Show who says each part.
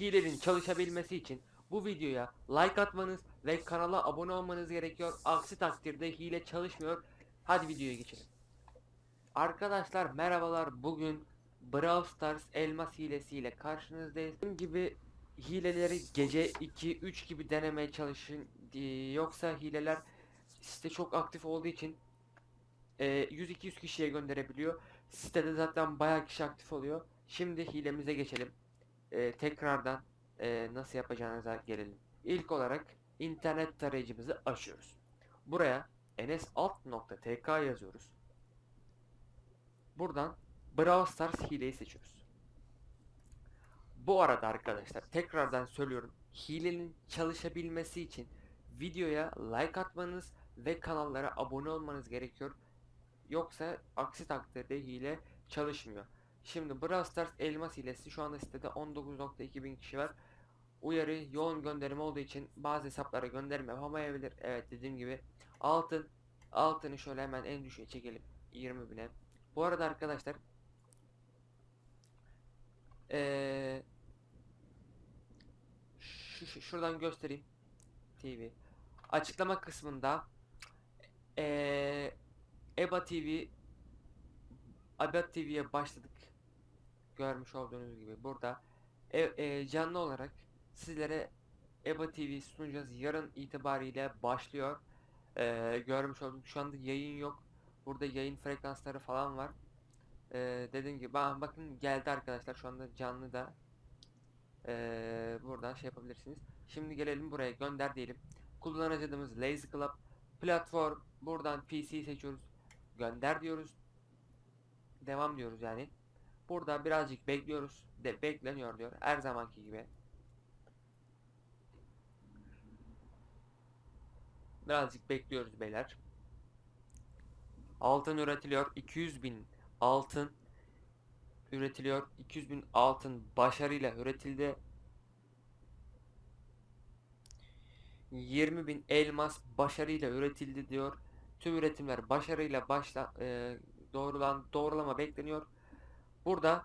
Speaker 1: hilenin çalışabilmesi için bu videoya like atmanız ve kanala abone olmanız gerekiyor. Aksi takdirde hile çalışmıyor. Hadi videoya geçelim. Arkadaşlar merhabalar. Bugün Brawl Stars elmas hilesiyle karşınızdayız. Dediğim gibi hileleri gece 2-3 gibi denemeye çalışın. Ee, Yoksa hileler site çok aktif olduğu için e, 100-200 kişiye gönderebiliyor. Sitede zaten bayağı kişi aktif oluyor. Şimdi hilemize geçelim. Ee, tekrardan e, nasıl yapacağınıza gelelim. İlk olarak internet tarayıcımızı açıyoruz. Buraya nsalt.tk yazıyoruz. Buradan Brawl Stars hileyi seçiyoruz. Bu arada arkadaşlar tekrardan söylüyorum. Hilenin çalışabilmesi için videoya like atmanız ve kanallara abone olmanız gerekiyor. Yoksa aksi takdirde hile çalışmıyor. Şimdi Brawl Stars elmas hilesi şu anda sitede 19.2 bin kişi var. Uyarı yoğun gönderim olduğu için bazı hesaplara gönderim yapamayabilir. Evet dediğim gibi altın altını şöyle hemen en düşüğe çekelim 20 bine. Bu arada arkadaşlar eee şu, şu- şuradan göstereyim TV. Açıklama kısmında eee EBA TV EBA TV'ye başladık. Görmüş olduğunuz gibi burada e, e, canlı olarak sizlere EBA TV sunacağız. Yarın itibariyle başlıyor. Eee, görmüş olduğunuz şu anda yayın yok. Burada yayın frekansları falan var. Eee dediğim gibi ba- bakın geldi arkadaşlar şu anda canlı da Eee, buradan şey yapabilirsiniz. Şimdi gelelim buraya gönder diyelim. Kullanıcı adımız Lazy Club. Platform buradan PC seçiyoruz. Gönder diyoruz. Devam diyoruz yani. Burada birazcık bekliyoruz. De bekleniyor diyor. Her zamanki gibi. Birazcık bekliyoruz beyler. Altın üretiliyor. 200 bin altın üretiliyor. 200 bin altın başarıyla üretildi. 20 bin elmas başarıyla üretildi diyor. Tüm üretimler başarıyla başla e, doğrulan doğrulama bekleniyor. Burada